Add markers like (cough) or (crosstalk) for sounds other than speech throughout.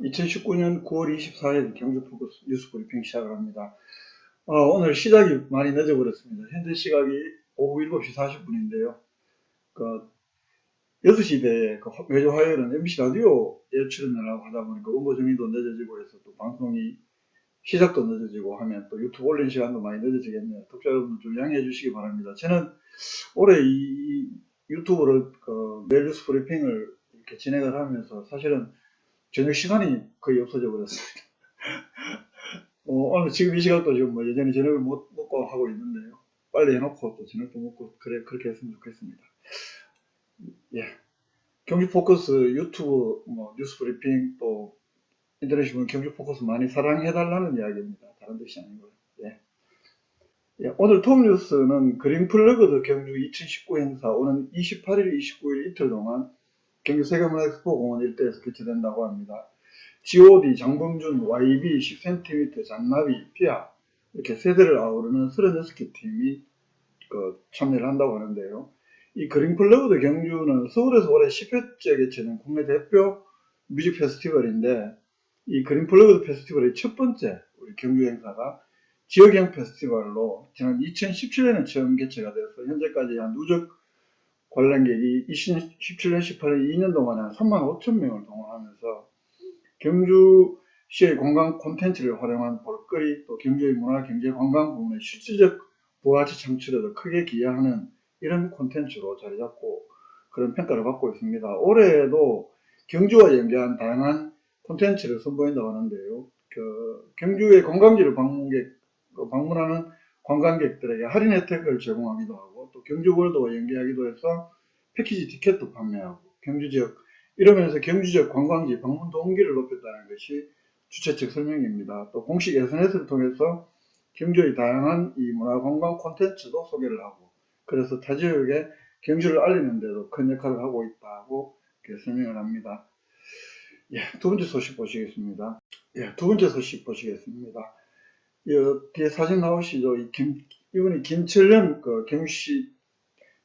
2019년 9월 24일 경주 포커스 뉴스 브리핑 시작을 합니다. 어, 오늘 시작이 많이 늦어버렸습니다. 현재 시각이 오후 7시 40분인데요. 그 6시 대에 그 화- 매주 화요일은 MBC 라디오에 출연하려고 하다 보니까 응보 정리도 늦어지고 해서 또 방송이 시작도 늦어지고 하면 또 유튜브 올린 시간도 많이 늦어지겠네요. 독자 여러분 좀 양해해 주시기 바랍니다. 저는 올해 이 유튜브를 그 매일 뉴스 브리핑을 이렇게 진행을 하면서 사실은 저녁 시간이 거의 없어져 버렸습니다. (laughs) 어, 오늘 지금 이 시각도 지금 뭐 여전히 저녁을 못 먹고 하고 있는데요. 빨리 해놓고 또 저녁도 먹고 그래 그렇게 했으면 좋겠습니다. 예. 경주 포커스 유튜브 뭐 뉴스 브리핑 또 인터넷 신문 경주 포커스 많이 사랑해달라는 이야기입니다. 다른 뜻이 아니고요. 예. 예, 오늘 톱 뉴스는 그린 플러그드 경주 2019 행사 오는 28일, 29일 이틀 동안 경주 세계문화 엑스포 공원 일대에서 개최된다고 합니다. GOD, 장범준, YB, 10cm, 잔나비, 피아 이렇게 세대를 아우르는 36개 팀이 그 참여를 한다고 하는데요. 이 그린 플러그드 경주는 서울에서 올해 10회째 개최된 국내 대표 뮤직 페스티벌인데 이 그린 플러그드 페스티벌의 첫 번째 우리 경주 행사가 지역형 페스티벌로 지난 2017년에 처음 개최가 되어서 현재까지 한 누적 관람객이 2017년, 18년 2년 동안에 한 3만 5천 명을 동원하면서 경주시의 관광 콘텐츠를 활용한 볼거리 또 경주의 문화, 경제, 관광 부문의 실질적 부가가치 창출에도 크게 기여하는 이런 콘텐츠로 자리 잡고 그런 평가를 받고 있습니다. 올해에도 경주와 연계한 다양한 콘텐츠를 선보인다고 하는데요. 그 경주의 관광지를 방문객, 그 방문하는 관광객들에게 할인 혜택을 제공하기도 하고 또 경주월드와 연계하기도 해서 패키지 티켓도 판매하고 경주 지역 이러면서 경주 지역 관광지 방문 동기를 높였다는 것이 주최 측 설명입니다. 또 공식 SNS를 통해서 경주의 다양한 이 문화 관광 콘텐츠도 소개를 하고 그래서 타 지역에 경주를 알리는 데도 큰 역할을 하고 있다고 설명을 합니다. 예, 두 번째 소식 보시겠습니다. 예, 두 번째 소식 보시겠습니다. 이 뒤에 사진 나오시죠? 이 김, 이분이 김철련 그 경시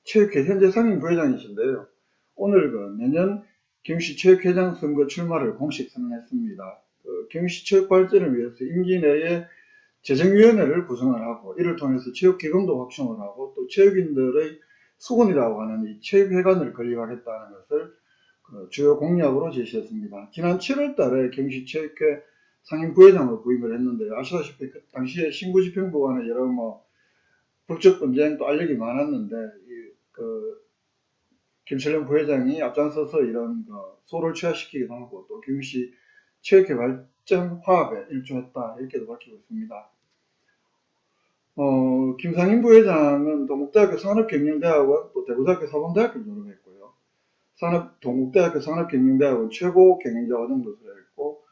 체육회 현재 상임 부회장이신데요. 오늘 그 내년 경시 체육회장 선거 출마를 공식 선언했습니다. 그 경시 체육 발전을 위해서 임기 내에 재정위원회를 구성을 하고 이를 통해서 체육기금도 확충을 하고 또 체육인들의 수건이라고 하는 이 체육회관을 건립하겠다는 것을 그 주요 공약으로 제시했습니다. 지난 7월 달에 경시체육회 상임 부회장으로 부임을 했는데요. 아시다시피 그 당시에 신구집행부 간에 여러 뭐 법적 분쟁도 알력이 많았는데 이, 그 김철련 부회장이 앞장서서 이런 그 소를 취하시키기도 하고 또 경시 체육회 발전 화합에 일조했다 이렇게도 밝히고 있습니다. 어, 김상인 부회장은 동국대학교 산업경영대학원 또 대구대학교 사범대학교 졸업했고요. 산업 동국대학교 산업경영대학원 최고 경영자 과정도 수료했고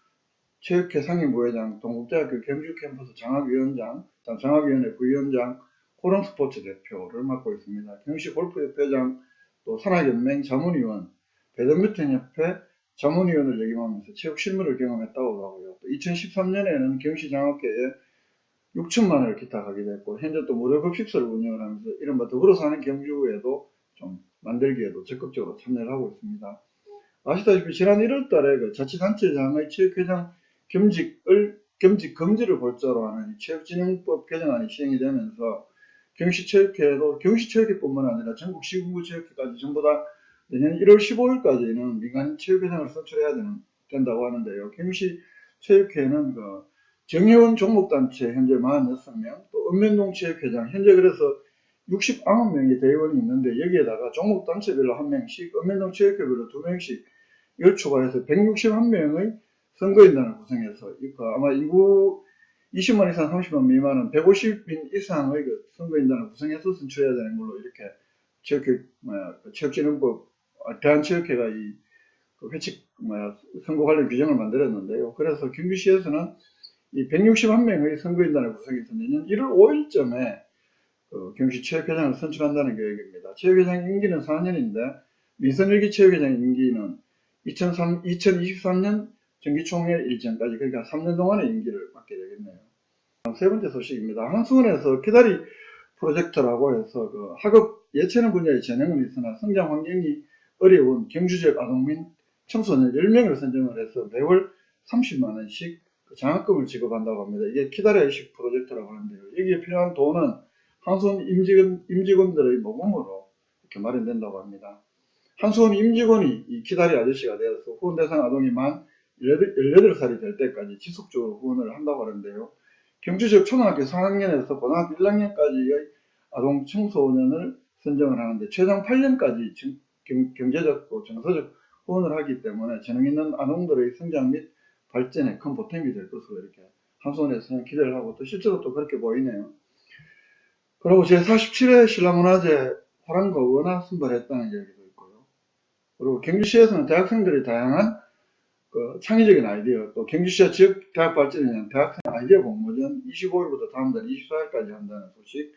체육회 상임부회장, 동국대학교 경주 캠퍼스 장학위원장, 장학위원회 부위원장, 호롱스포츠 대표를 맡고 있습니다. 경시 골프협회장, 또 산학연맹 자문위원, 배드민턴협회 자문위원을 역임하면서 체육 실무를 경험했다고 하고요. 또 2013년에는 경시 장학회에 6천만 원을 기탁하게 됐고 현재 또 무료 급식소를 운영을 하면서 이른바 더불어 사는 경주에도 좀 만들기에도 적극적으로 참여를 하고 있습니다. 아시다시피 지난 1월 달에 그 자치단체장의 체육회장 겸직을 겸직 금지를 골자로 하는 이 체육진흥법 개정안이 시행이 되면서 경시체육회도 경시체육회뿐만 아니라 전국 시군구체육회까지 전부 다 내년 1월 15일까지는 민간 체육회장을 선출해야 되는, 된다고 하는데요. 경시체육회는 그 정회원 종목단체 현재 46명, 또 읍면동 체육회장 현재 그래서 69명의 대의원이 있는데 여기에다가 종목단체별로 한 명씩, 읍면동 체육회별로 두 명씩 이걸 추가해서 161명의 선거인단을 구성해서 이- 그 아마 인구 20만 이상 30만 미만은 150인 이상의 그 선거인단을 구성해서 선출해야 되는 걸로 이렇게 체육회 뭐야 그 체육진흥법 아, 대한체육회가 이그 회칙 뭐야 선거 관련 규정을 만들었는데요. 그래서 경주시에서는 이 161명의 선거인단을 구성해서 내년 1월 5일쯤에 그 경시 체육회장을 선출한다는 계획입니다. 체육회장 임기는 4년인데 민선일기 체육회장 임기는 2003, 2023년 정기총회 일정까지 그러니까 3년 동안의 임기를 맡게 되겠네요. 세 번째 소식입니다. 한수원에서 기다리 프로젝트라고 해서 그 학업 예체능 분야의 재능은 있으나 성장 환경이 어려운 경주지역 아동 민 청소년 10명을 선정을 해서 매월 30만원씩 그 장학금을 지급한다고 합니다. 이게 키다리 의식 프로젝트라고 하는데요. 여기에 필요한 돈은 한수원 임직원, 임직원들의 모금으로 이렇게 마련된다고 합니다. 한수원 임직원이 이 키다리 아저씨가 되어서 후원 대상 아동이 만 18살이 될 때까지 지속적으로 후원을 한다고 하는데요. 경주지역 초등학교 3학년에서 고등학교 1학년까지의 아동 청소년을 선정을 하는데 최장 8년까지 경, 제적또 정서적 후원을 하기 때문에 재능 있는 아동들의 성장 및 발전에 큰 보탬이 될 것으로 이렇게 한수원에서는 기대를 하고 또 실제로 또 그렇게 보이네요. 그리고 제47회 신라문화제 화랑과 원화 선발했다는 이야기도 있고요. 그리고 경주시에서는 대학생들이 다양한 그 창의적인 아이디어, 또 경주시와 지역 대학 발전을 위한 대학생 아이디어 공모전 25일부터 다음 달 24일까지 한다는 소식,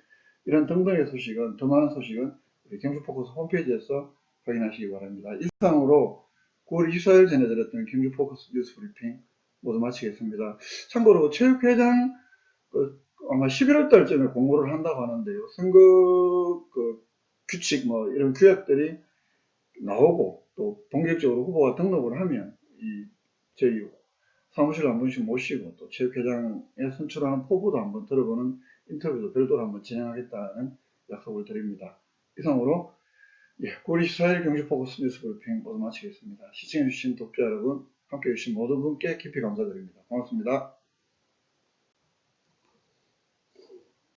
이런 등등의 소식은, 더 많은 소식은 경주포커스 홈페이지에서 확인하시기 바랍니다. 이상으로 9월 24일 전해드렸던 경주포커스 뉴스 브리핑 모두 마치겠습니다. 참고로 체육회장 그 아마 11월 달쯤에 공고를 한다고 하는데요. 선거 그 규칙 뭐 이런 규약들이 나오고 또 본격적으로 후보가 등록을 하면 이 저희 사무실 한 분씩 모시고 또 체육회장에 선출하는 포부도 한번 들어보는 인터뷰도 별도로 한번 진행하겠다는 약속을 드립니다. 이상으로 예, 9월 24일 경주 포커스 뉴스 브리핑 모두 마치겠습니다. 시청해주신 독자 여러분, 함께해 주신 모든 분께 깊이 감사드립니다. 고맙습니다.